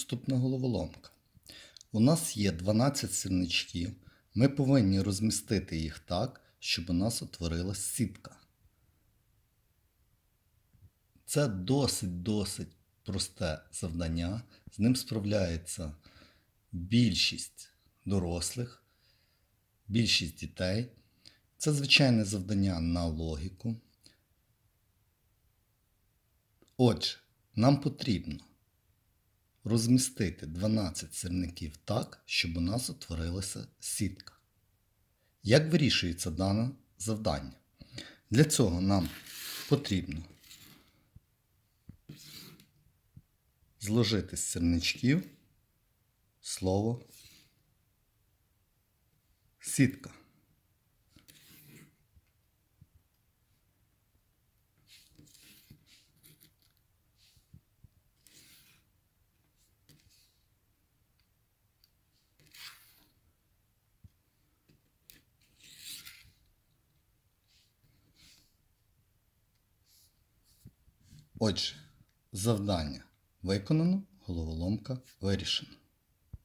Наступна головоломка. У нас є 12 сірничків. Ми повинні розмістити їх так, щоб у нас утворилась сітка. Це досить-досить просте завдання. З ним справляється більшість дорослих, більшість дітей. Це звичайне завдання на логіку. Отже, нам потрібно розмістити 12 сирників так, щоб у нас утворилася сітка. Як вирішується дане завдання? Для цього нам потрібно зложити з сирничків слово сітка. Отже, завдання виконано, головоломка вирішена.